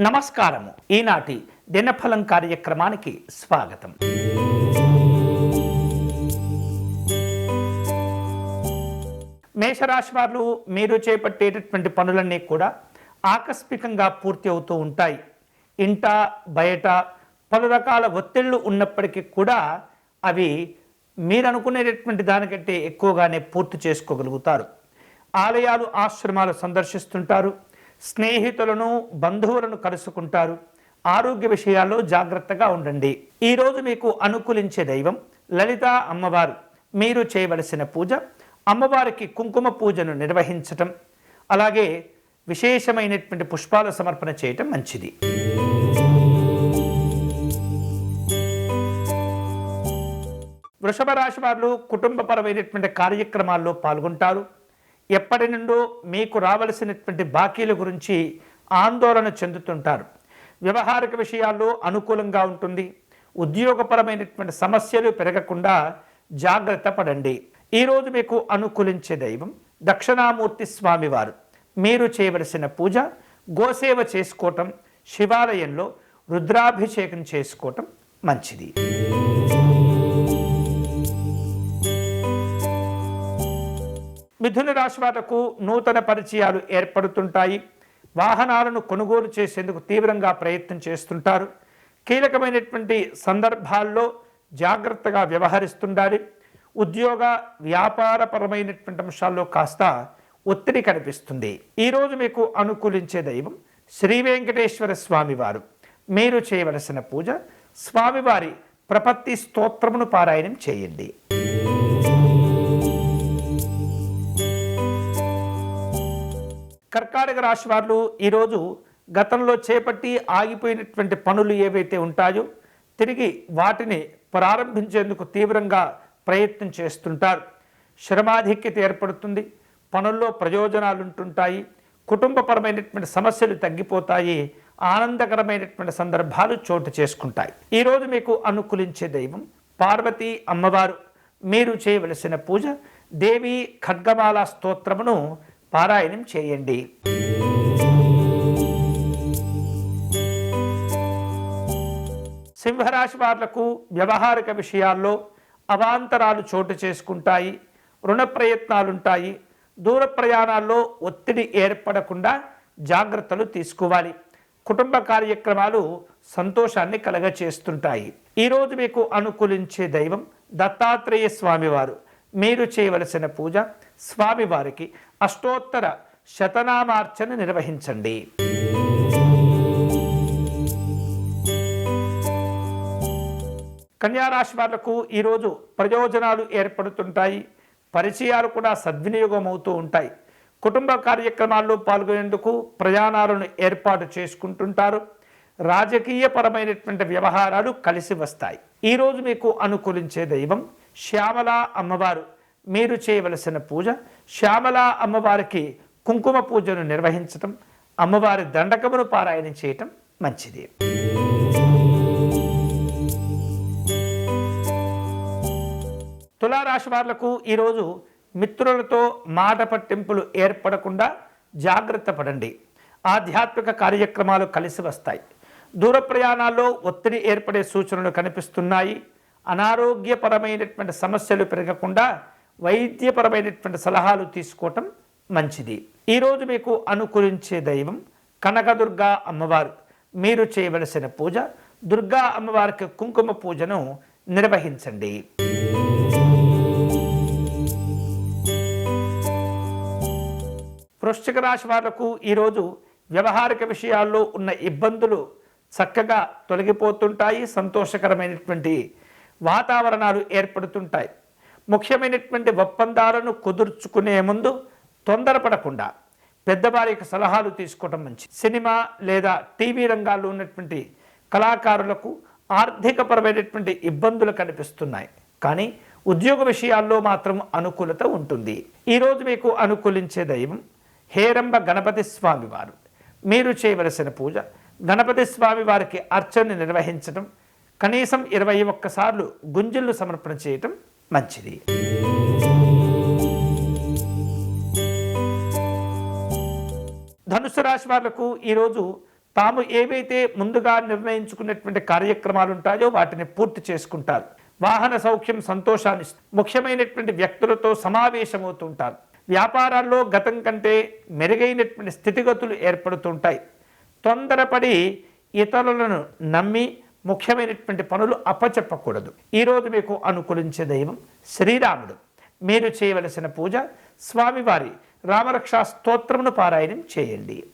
నమస్కారము. ఈనాటి దినఫలం కార్యక్రమానికి స్వాగతం. మేషరాశి వారు మీరు చేపట్టేటటువంటి పనులన్నీ కూడా ఆకస్మికంగా పూర్తి అవుతూ ఉంటాయి. ఇంట బయట పలు రకాల ఒత్తిళ్ళు ఉన్నప్పటికీ కూడా అవి మీరు అనుకునేటటువంటి దానికంటే ఎక్కువగానే పూర్తి చేసుకోగలుగుతారు. ఆలయాలు ఆశ్రమాలు సందర్శిస్తుంటారు. స్నేహితులను బంధువులను కలుసుకుంటారు. ఆరోగ్య విషయాల్లో జాగ్రత్తగా ఉండండి. ఈరోజు మీకు అనుకూలించే దైవం లలిత అమ్మవారు. మీరు చేయవలసిన పూజ అమ్మవారికి కుంకుమ పూజను నిర్వహించటం. అలాగే విశేషమైనటువంటి పుష్పాల సమర్పణ చేయటం మంచిది. వృషభ రాశి వారు కుటుంబపరమైనటువంటి కార్యక్రమాల్లో పాల్గొంటారు. ఎప్పటి నుండో మీకు రావలసినటువంటి బాకీల గురించి ఆందోళన చెందుతుంటారు. వ్యవహారిక విషయాల్లో అనుకూలంగా ఉంటుంది. ఉద్యోగపరమైనటువంటి సమస్యలు పెరగకుండా జాగ్రత్త పడండి. ఈరోజు మీకు అనుకూలించే దైవం దక్షిణామూర్తి స్వామివారు. మీరు చేయవలసిన పూజ గోసేవ చేసుకోవటం శివాలయంలో రుద్రాభిషేకం చేసుకోవటం మంచిది. మిథున రాశి వాళ్ళకు నూతన పరిచయాలు ఏర్పడుతుంటాయి. వాహనాలను కొనుగోలు చేసేందుకు తీవ్రంగా ప్రయత్నం చేస్తుంటారు. కీలకమైనటువంటి సందర్భాల్లో జాగ్రత్తగా వ్యవహరిస్తుండాలి. ఉద్యోగ వ్యాపారపరమైనటువంటి అంశాల్లో కాస్త ఒత్తిడి కనిపిస్తుంది. ఈరోజు మీకు అనుకూలించే దైవం శ్రీ వెంకటేశ్వర స్వామివారు. మీరు చేయవలసిన పూజ స్వామివారి ప్రపత్తి స్తోత్రమును పారాయణం చేయండి. కర్కాటక రాశి వారు ఈరోజు గతంలో చేపట్టి ఆగిపోయినటువంటి పనులు ఏవైతే ఉంటాయో తిరిగి వాటిని ప్రారంభించేందుకు తీవ్రంగా ప్రయత్నం చేస్తుంటారు. శ్రమాధిక్యత ఏర్పడుతుంది. పనుల్లో ప్రయోజనాలు ఉంటుంటాయి. కుటుంబపరమైనటువంటి సమస్యలు తగ్గిపోతాయి. ఆనందకరమైనటువంటి సందర్భాలు చోటు చేసుకుంటాయి. ఈరోజు మీకు అనుకూలించే దైవం పార్వతీ అమ్మవారు. మీరు చేయవలసిన పూజ దేవి ఖడ్గమాల స్తోత్రమును పారాయణం చేయండి. సింహరాశి వాళ్ళకు వ్యవహారిక విషయాల్లో అవాంతరాలు చోటు చేసుకుంటాయి రుణ ప్రయత్నాలుంటాయి దూర ప్రయాణాల్లో ఒత్తిడి ఏర్పడకుండా జాగ్రత్తలు తీసుకోవాలి. కుటుంబ కార్యక్రమాలు సంతోషాన్ని కలగచేస్తుంటాయి. ఈరోజు మీకు అనుకూలించే దైవం దత్తాత్రేయ స్వామివారు. మీరు చేయవలసిన పూజ స్వామివారికి అష్టోత్తర శతనామార్చన నిర్వహించండి. కన్యారాశి వాళ్ళకు ఈరోజు ప్రయోజనాలు ఏర్పడుతుంటాయి పరిచయాలు కూడా సద్వినియోగం అవుతూ ఉంటాయి. కుటుంబ కార్యక్రమాల్లో పాల్గొనేందుకు ప్రయాణాలను ఏర్పాటు చేసుకుంటుంటారు. రాజకీయపరమైనటువంటి వ్యవహారాలు కలిసి వస్తాయి. ఈరోజు మీకు అనుకూలించే దైవం శ్యామల అమ్మవారు. మీరు చేయవలసిన పూజ శ్యామల అమ్మవారికి కుంకుమ పూజను నిర్వహించటం అమ్మవారి దండకమును పారాయణం చేయటం మంచిది. తులారాశి వారులకు ఈరోజు మిత్రులతో మాట పట్టింపులు ఏర్పడకుండా జాగ్రత్త పడండి. ఆధ్యాత్మిక కార్యక్రమాలు కలిసి వస్తాయి. దూర ప్రయాణాల్లో ఒత్తిడి ఏర్పడే సూచనలు కనిపిస్తున్నాయి. అనారోగ్యపరమైనటువంటి సమస్యలు పెరగకుండా వైద్యపరమైనటువంటి సలహాలు తీసుకోవటం మంచిది. ఈరోజు మీకు అనుకూలించే దైవం కనకదుర్గా అమ్మవారు. మీరు చేయవలసిన పూజ దుర్గా అమ్మవారికి కుంకుమ పూజను నిర్వహించండి. వృశ్చిక రాశి వాళ్ళకు ఈరోజు వ్యవహారిక విషయాల్లో ఉన్న ఇబ్బందులు చక్కగా తొలగిపోతుంటాయి సంతోషకరమైనటువంటి వాతావరణాలు ఏర్పడుతుంటాయి. ముఖ్యమైనటువంటి ఒప్పందాలను కుదుర్చుకునే ముందు తొందరపడకుండా పెద్దవారి యొక్క సలహాలు తీసుకోవడం మంచిది. సినిమా లేదా టీవీ రంగాల్లో ఉన్నటువంటి కళాకారులకు ఆర్థికపరమైనటువంటి ఇబ్బందులు కనిపిస్తున్నాయి. కానీ ఉద్యోగ విషయాల్లో మాత్రం అనుకూలత ఉంటుంది. ఈరోజు మీకు అనుకూలించే దైవం హేరంబ గణపతి స్వామి వారు. మీరు చేయవలసిన పూజ గణపతి స్వామి వారికి అర్చన నిర్వహించడం కనీసం ఇరవై ఒక్కసార్లు గుంజిళ్ళు సమర్పణ చేయటం మంచిది. ధనుసు రాశి వాళ్ళకు ఈరోజు తాము ఏవైతే ముందుగా నిర్ణయించుకున్నటువంటి కార్యక్రమాలు ఉంటాయో వాటిని పూర్తి చేసుకుంటారు. వాహన సౌఖ్యం సంతోషాన్ని ముఖ్యమైనటువంటి వ్యక్తులతో సమావేశమవుతుంటారు. వ్యాపారాల్లో గతం కంటే మెరుగైనటువంటి స్థితిగతులు ఏర్పడుతుంటాయి. తొందరపడి ఇతరులను నమ్మి ముఖ్యమైనటువంటి పనులు అప్పచెప్పకూడదు. ఈరోజు మీకు అనుకూలించే దైవం శ్రీరాముడు. మీరు చేయవలసిన పూజ స్వామివారి రామరక్షా స్తోత్రమును పారాయణం చేయండి.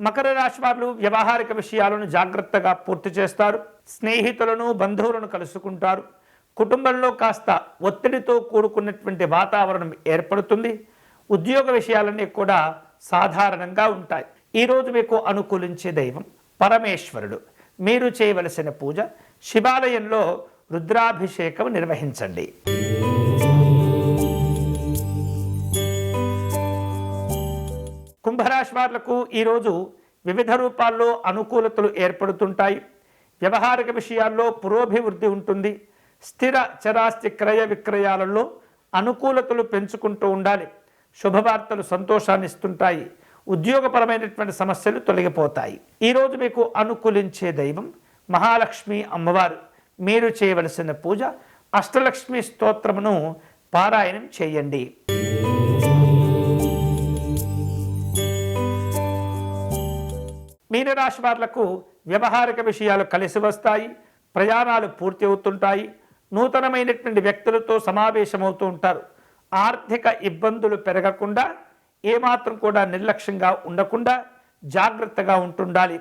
మకర రాశి వారు వ్యవహారిక విషయాలను జాగ్రత్తగా పూర్తి చేస్తారు. స్నేహితులను బంధువులను కలుసుకుంటారు. కుటుంబంలో కాస్త ఒత్తిడితో కూడుకున్నటువంటి వాతావరణం ఏర్పడుతుంది. ఉద్యోగ విషయాలన్నీ కూడా సాధారణంగా ఉంటాయి. ఈరోజు మీకు అనుకూలించే దైవం పరమేశ్వరుడు. మీరు చేయవలసిన పూజ శివాలయంలో రుద్రాభిషేకం నిర్వహించండి. కుంభరాశి వారులకు ఈరోజు వివిధ రూపాల్లో అనుకూలతలు ఏర్పడుతుంటాయి. వ్యవహారిక విషయాల్లో పురోభివృద్ధి ఉంటుంది. స్థిర చరాస్తి క్రయ విక్రయాలలో అనుకూలతలు పెంచుకుంటూ ఉండాలి. శుభవార్తలు సంతోషాన్ని ఇస్తుంటాయి ఉద్యోగపరమైనటువంటి సమస్యలు తొలగిపోతాయి. ఈరోజు మీకు అనుకూలించే దైవం మహాలక్ష్మి అమ్మవారు. మీరు చేయవలసిన పూజ అష్టలక్ష్మి స్తోత్రమును పారాయణం చేయండి. మీనరాశి వారులకు వ్యవహారిక విషయాలు కలిసి వస్తాయి. ప్రయాణాలు పూర్తి అవుతుంటాయి. నూతనమైనటువంటి వ్యక్తులతో సమావేశమవుతూ ఉంటారు. ఆర్థిక ఇబ్బందులు పెరగకుండా ఏమాత్రం కూడా నిర్లక్ష్యంగా ఉండకుండా జాగ్రత్తగా ఉంటుండాలి.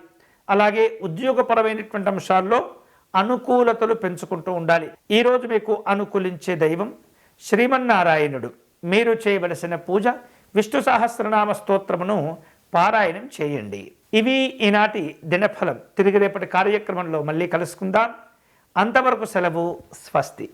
అలాగే ఉద్యోగపరమైనటువంటి అంశాల్లో అనుకూలతలు పెంచుకుంటూ ఉండాలి. ఈరోజు మీకు అనుకూలించే దైవం శ్రీమన్నారాయణుడు. మీరు చేయవలసిన పూజ విష్ణు సహస్రనామ స్తోత్రమును పారాయణం చేయండి. ఇవి ఈనాటి దినఫలం. తిరిగి రేపటి కార్యక్రమంలో మళ్ళీ కలుసుకుందాం. అంతవరకు సెలవు స్వస్తి.